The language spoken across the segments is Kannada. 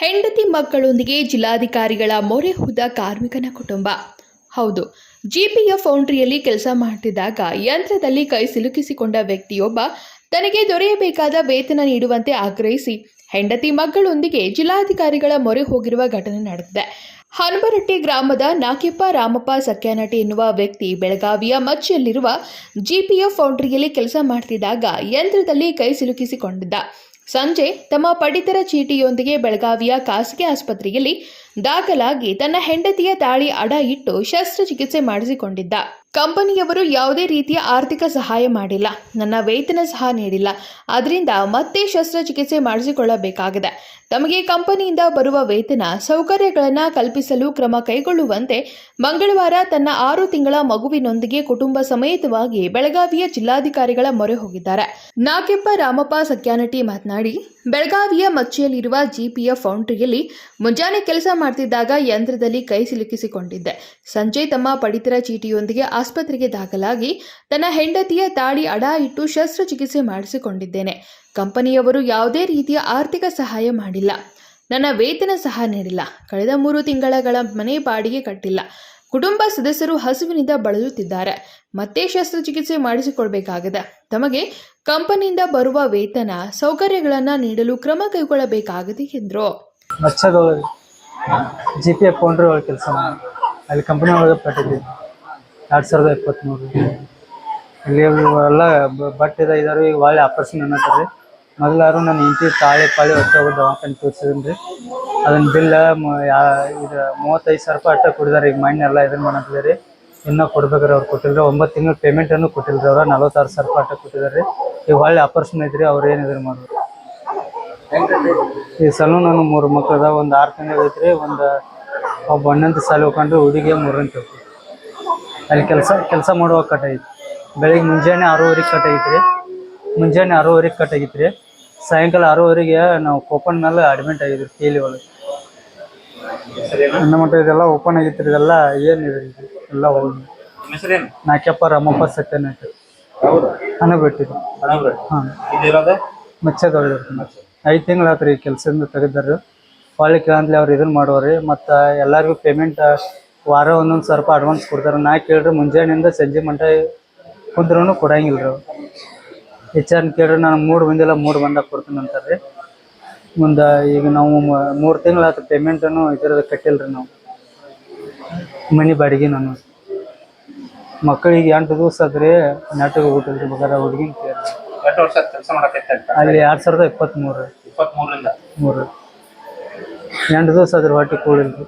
ಹೆಂಡತಿ ಮಕ್ಕಳೊಂದಿಗೆ ಜಿಲ್ಲಾಧಿಕಾರಿಗಳ ಮೊರೆ ಹೋದ ಕಾರ್ಮಿಕನ ಕುಟುಂಬ. ಹೌದು ಜಿಪಿಎಫ್ ಫೌಂಡ್ರಿಯಲ್ಲಿ ಕೆಲಸ ಮಾಡ್ತಿದ್ದಾಗ ಯಂತ್ರದಲ್ಲಿ ಕೈ ಸಿಲುಕಿಸಿಕೊಂಡ ವ್ಯಕ್ತಿಯೊಬ್ಬ ತನಗೆ ದೊರೆಯಬೇಕಾದ ವೇತನ ನೀಡುವಂತೆ ಆಗ್ರಹಿಸಿ ಹೆಂಡತಿ ಮಕ್ಕಳೊಂದಿಗೆ ಜಿಲ್ಲಾಧಿಕಾರಿಗಳ ಮೊರೆ ಹೋಗಿರುವ ಘಟನೆ ನಡೆದಿದೆ. ಹನುಮರಟ್ಟಿ ಗ್ರಾಮದ ನಾಕಿಪ್ಪ ರಾಮಪ್ಪ ಸಖ್ಯಾನಟಿ ಎನ್ನುವ ವ್ಯಕ್ತಿ ಬೆಳಗಾವಿಯ ಮಚ್ಚಿಯಲ್ಲಿರುವ ಜಿಪಿಎಫ್ ಫೌಂಡ್ರಿಯಲ್ಲಿ ಕೆಲಸ ಮಾಡ್ತಿದ್ದಾಗ ಯಂತ್ರದಲ್ಲಿ ಕೈ ಸಿಲುಕಿಸಿಕೊಂಡಿದ್ದ. ಸಂಜೆ ತಮ್ಮ ಪಡಿತರ ಚೀಟಿಯೊಂದಿಗೆ ಬೆಳಗಾವಿಯ ಖಾಸಗಿ ಆಸ್ಪತ್ರೆಯಲ್ಲಿ ದಾಖಲಾಗಿ ತನ್ನ ಹೆಂಡತಿಯ ತಾಳಿ ಅಡ ಇಟ್ಟು ಶಸ್ತ್ರಚಿಕಿತ್ಸೆ ಮಾಡಿಸಿಕೊಂಡಿದ್ದ. ಕಂಪನಿಯವರು ಯಾವುದೇ ರೀತಿಯ ಆರ್ಥಿಕ ಸಹಾಯ ಮಾಡಿಲ್ಲ. ನನ್ನ ವೇತನ ಸಹ ನೀಡಿಲ್ಲ. ಅದರಿಂದ ಮತ್ತೆ ಶಸ್ತ್ರಚಿಕಿತ್ಸೆ ಮಾಡಿಸಿಕೊಳ್ಳಬೇಕಾಗಿದೆ. ತಮಗೆ ಕಂಪನಿಯಿಂದ ಬರುವ ವೇತನ, ಸೌಕರ್ಯಗಳನ್ನು ಕಲ್ಪಿಸಲು ಕ್ರಮ ಕೈಗೊಳ್ಳುವಂತೆ ಮಂಗಳವಾರ ತನ್ನ ಆರು ತಿಂಗಳ ಮಗುವಿನೊಂದಿಗೆ ಕುಟುಂಬ ಸಮೇತವಾಗಿ ಬೆಳಗಾವಿಯ ಜಿಲ್ಲಾಧಿಕಾರಿಗಳ ಮೊರೆ ಹೋಗಿದ್ದಾರೆ. ನಾಗೆಪ್ಪ ರಾಮಪ್ಪ ಸಕ್ಯಾನಟಿ ಮಾತನಾಡಿ, ಬೆಳಗಾವಿಯ ಮಚ್ಚೆಯಲ್ಲಿರುವ ಜಿಪಿಎಫ್ ಫೌಂಡ್ರಿಯಲ್ಲಿ ಮುಂಜಾನೆ ಕೆಲಸ ಮಾಡ್ತಿದ್ದಾಗ ಯಂತ್ರದಲ್ಲಿ ಕೈ ಸಿಲುಕಿಸಿಕೊಂಡಿದ್ದೆ. ಸಂಜೆ ತಮ್ಮ ಪಡಿತರ ಚೀಟಿಯೊಂದಿಗೆ ಆಸ್ಪತ್ರೆಗೆ ದಾಖಲಾಗಿ ತನ್ನ ಹೆಂಡತಿಯ ತಾಳಿ ಅಡ ಇಟ್ಟು ಶಸ್ತ್ರಚಿಕಿತ್ಸೆ ಮಾಡಿಸಿಕೊಂಡಿದ್ದೇನೆ. ಕಂಪನಿಯವರು ಯಾವುದೇ ರೀತಿಯ ಆರ್ಥಿಕ ಸಹಾಯ ಮಾಡಿಲ್ಲ. ನನ್ನ ವೇತನ ಸಹ ನೀಡಿಲ್ಲ. ಕಳೆದ ಮೂರು ತಿಂಗಳಗಳ ಮನೆ ಬಾಡಿಗೆ ಕಟ್ಟಿಲ್ಲ. ಕುಟುಂಬ ಸದಸ್ಯರು ಹಸುವಿನಿಂದ ಬಳಲುತ್ತಿದ್ದಾರೆ. ಮತ್ತೆ ಶಸ್ತ್ರಚಿಕಿತ್ಸೆ ಮಾಡಿಸಿಕೊಳ್ಬೇಕಾಗಿದೆ. ತಮಗೆ ಕಂಪನಿಯಿಂದ ಬರುವ ವೇತನ, ಸೌಕರ್ಯಗಳನ್ನು ನೀಡಲು ಕ್ರಮ ಕೈಗೊಳ್ಳಬೇಕಾಗಿದೆ, ಎಂದರು. ಜಿ ಪಿ ಫೌಂಡ್ರಿ ಒಳಗೆ ಕೆಲಸ ಮಾಡಿ ಅಲ್ಲಿ ಕಂಪ್ನಿ ಒಳಗೆ ಪಟ್ಟಿದ್ವಿ. ಎರಡು ಸಾವಿರದ ಇಪ್ಪತ್ತ್ಮೂರು ಇಲ್ಲಿ ಎಲ್ಲ ಬಟ್ಟಿದ ಇದಾರು, ಈಗ ಒಳ್ಳೆ ಆಪರೇಷನ್ ಅನ್ನತ್ತಾರೆ ಮೊದಲಾರು ನನ್ನ ಹೆಂಡತಿ ತಾಳಿ ಪಾಳಿ ಹೊಟ್ಟೆ ಹೋಗಿ ದವಾಖಾನೆ ತೋರಿಸಿದ್ದೀನಿ ರೀ ಅದನ್ನ ಬಿಲ್ ಯಾ, ಇದು ಮೂವತ್ತೈದು ಸಾವಿರ ರೂಪಾಯಿ ಅಟ್ಟ ಕೊಡಿದಾರೆ. ಈಗ ಮಣ್ಣು ಎಲ್ಲ ಇದನ್ನ ಮಾಡತ್ತಿದ್ದಾರೆ ರೀ ಇನ್ನೂ ಕೊಡ್ಬೇಕಾರೆ ಅವ್ರು ಕೊಟ್ಟಿಲ್ಲ ಒಂಬತ್ತು ತಿಂಗಳು ಪೇಮೆಂಟನ್ನು ಕೊಟ್ಟಿಲ್ಲ ಅವ್ರು. ನಲ್ವತ್ತಾರು ಸಾವಿರ ರೂಪಾಯಿ ಅಟ್ಟ ಕೊಟ್ಟಿದ್ದಾರೆ ರೀ ಈಗ ಒಳ್ಳೆ ಆಪರೇಷನ್ ಐತ್ರಿ. ಅವ್ರು ಏನು ಇದನ್ನ ಮಾಡೋರು ಈ ಸಲೂನ್ ನಾನು ಮೂರು ಮಕ್ಕಳದ ಒಂದು ಆರು ತಿಂಗಳು ಐತ್ರಿ ಒಂದು ಒಬ್ಬ ಅಣ್ಣಂತ ಸಾಲ ಹೋಗ್ಕೊಂಡ್ರೆ ಹುಡುಗಿ ಮೂರಂತ ಅಲ್ಲಿ ಕೆಲಸ ಕೆಲಸ ಮಾಡುವಾಗ ಕಟ್ ಐತಿ ಬೆಳಿಗ್ಗೆ ಮುಂಜಾನೆ ಆರೂವರೆಗೆ ಕಟ್ ಐತ್ರಿ ಮುಂಜಾನೆ ಆರೂವರೆಗೆ ಕಟ್ ಆಗಿತ್ರಿ. ಸಾಯಂಕಾಲ ಆರೂವರೆಗೆ ನಾವು ಓಪನ್ ಮೇಲೆ ಅಡ್ಮಿಟ್ ಆಗಿದ್ರಿ ಕೇಲಿ ಒಳಗೆ. ನನ್ನ ಮಟ್ಟ ಇದೆಲ್ಲ ಓಪನ್ ಆಗಿತ್ತು ಇದೆಲ್ಲ ಏನಿದೆ ಎಲ್ಲ ಹೋಗಿ. ನಾಕ್ಯಪ್ಪ ರಾಮಪ್ಪ ಸತ್ಯನಾಯ್ತು ಅನ್ನ ಬಿಟ್ಟಿದ್ದು ಹಾಂ. ಮಚ್ಚದೊಳಗೆ ಐದು ತಿಂಗಳು ಆತ್ರಿ ಕೆಲಸದಿಂದ ತೆಗೆದಾರ ಹೊಳ್ಳಿ ಕೇಳಂತ್ಲೆ ಅವ್ರು ಇದನ್ನ ಮಾಡೋರಿ, ಮತ್ತು ಎಲ್ಲರಿಗೂ ಪೇಮೆಂಟ್ ವಾರ ಒಂದೊಂದು ಸ್ವಲ್ಪ ಅಡ್ವಾನ್ಸ್ ಕೊಡ್ತಾರೆ. ನಾ ಕೇಳ್ರಿ ಮುಂಜಾನೆಯಿಂದ ಸಂಜೆ ಮಂಟ ಕುಂದ್ರೂ ಕೊಡಂಗಿಲ್ಲ ರೀ ಹೆಚ್ಚಾನ್ ಕೇಳ್ರಿ, ನಾನು ಮೂರು ಬಂದಿಲ್ಲ ಮೂರು ಬಂದಾಗ ಕೊಡ್ತೀನಿ ಅಂತಾರೆ ರೀ ಮುಂದೆ ಈಗ ನಾವು ಮೂರು ತಿಂಗಳು ಆತು ಪೇಮೆಂಟನ್ನು ಇದರದ್ದು ಕಟ್ಟಿಲ್ಲ ರೀ ನಾವು. ಮನೆ ಬಾಡಿಗೆ ನಾನು ಮಕ್ಕಳಿಗೆ ಎಂಟು ದಿವಸ ಆದ್ರಿ ನಾಟಕ ಹೋಗಿಲ್ರಿ ಬಗ್ಗೆ ಹುಡುಗಿನ ಎಷ್ಟು ವರ್ಷ ಕೆಲಸ ಅಂತ ಅಲ್ಲಿ ಎರಡು ಸಾವಿರದ ಇಪ್ಪತ್ತ್ಮೂರು ಇಪ್ಪತ್ಮೂರರಿಂದ? ಮೂರು. ಎಂಟು ದಿವಸ ಅದ್ರ ಹೊಟ್ಟೆ ಕೂಡಿಲ್ರಿ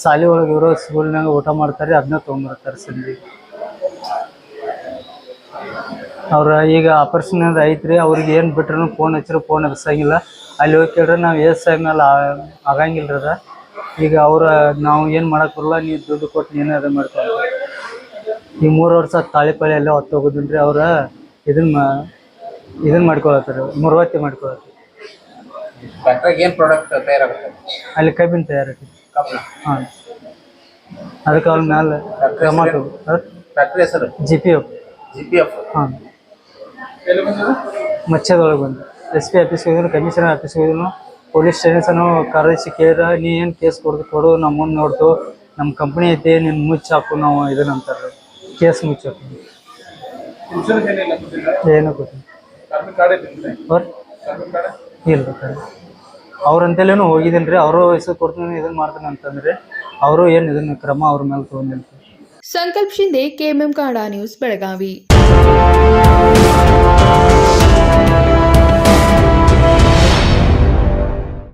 ಸಾಲಿ ಒಳಗೆ ಇರೋ ಸ್ಕೂಲ್ನಾಗ ಊಟ ಮಾಡ್ತಾರೆ ಅದನ್ನ ತೊಗೊಂಬರ್ತಾರೆ ಸಂಜೆ. ಅವ್ರ ಈಗ ಆಪರೇಷನ್ ಅದು ಐತ್ರಿ ಅವ್ರಿಗೆ ಏನು ಬಿಟ್ರು ಫೋನ್ ಹಚ್ಚಿರು ಫೋನ್ ಎಬ್ಸಂಗಿಲ್ಲ ಅಲ್ಲಿ ಹೋಗಿ ಕೇಳ್ರೆ ನಾವು ಎಸ್ ಮೇಲೆ ಆಗಂಗಿಲ್ಲ ಅದ. ಈಗ ಅವ್ರ ನಾವು ಏನು ಮಾಡಕ್ ಬರಲ್ಲ ನೀವು ದುಡ್ಡು ಕೊಟ್ಟು ನೀನೇ ಅದು ಮಾಡ್ತಾರೆ ಈ ಮೂರು ವರ್ಷ ತಾಳಿ ಪಾಳಿ ಎಲ್ಲ ಹೊತ್ತು ಹೋಗೋದಿಲ್ರಿ ಅವ್ರ. ಇದನ್ನ ಮಾ- ಇದನ್ನ ಮಾಡ್ಕೊಳತ್ತಾರ ಮುರುವತ್ತಿ ಮಾಡ್ಕೊಳತ್ತಾರ. ಫ್ಯಾಕ್ಟ್ರಿಗೆ ಏನು ಪ್ರಾಡಕ್ಟ್ ತಯಾರಾಗುತ್ತೆ? ಅಲ್ಲಿ ಕಬ್ಬಿನ ತಯಾರಿ ಕಬ್ಬಣ ಹಾಂ. ಅದಕ್ಕೆ ಅವ್ರ ಮ್ಯಾಲೆ ಕ್ರಮ ಫ್ಯಾಕ್ಟ್ರಿ ಹೆಸರು? G P F G P F ಹಾಂ. ಮಚ್ಚದೊಳಗೆ ಬಂದು. ಎಸ್ ಪಿ ಆಫೀಸ್ಗೆ ಹೋಗಿದ್ರು ಕಮಿಷನರ್ ಆಫೀಸ್ಗೆ ಹೋಗಿದ್ರು. ಪೊಲೀಸ್ ಸ್ಟೇಷನ್ನು ಕರೆಸಿ ಕೇಳಿದ್ರೆ ನೀ ಏನು ಕೇಸ್ ಕೊಡ್ದು ಕೊಡು ನಮ್ಮ ಮುಂದೆ ನೋಡ್ತು ನಮ್ಮ ಕಂಪ್ನಿ ಐತಿ ನಿನ್ನ ಮುಚ್ಚಾಕು ನಾವು ಇದನ್ನ ಅಂತಾರೆ. ಕೇಸ್ ಮುಚ್ಚಿ ಹಾಕು ಏನು ಗೊತ್ತಿಲ್ಲ ಅವ್ರು? ಇಲ್ಲ ಅವ್ರಂತೇಲೇನು ಹೋಗಿದ್ದೀನಿ ರೀ. ಅವರು ಹೆಸರು ಕೊಡ್ತೀನಿ ಇದನ್ನ ಮಾಡ್ತೀನಿ ಅಂತಂದ್ರೆ ಅವರು ಏನು ಇದನ್ನ ಕ್ರಮ ಅವ್ರ ಮೇಲೆ ತಗೊಂಡಿಲ್ಲ ಸಂಕಲ್ಪ್ ಶಿಂದೆ ಕೆಎಂಎಂ ಕನ್ನಡ ನ್ಯೂಸ್ ಬೆಳಗಾವಿ.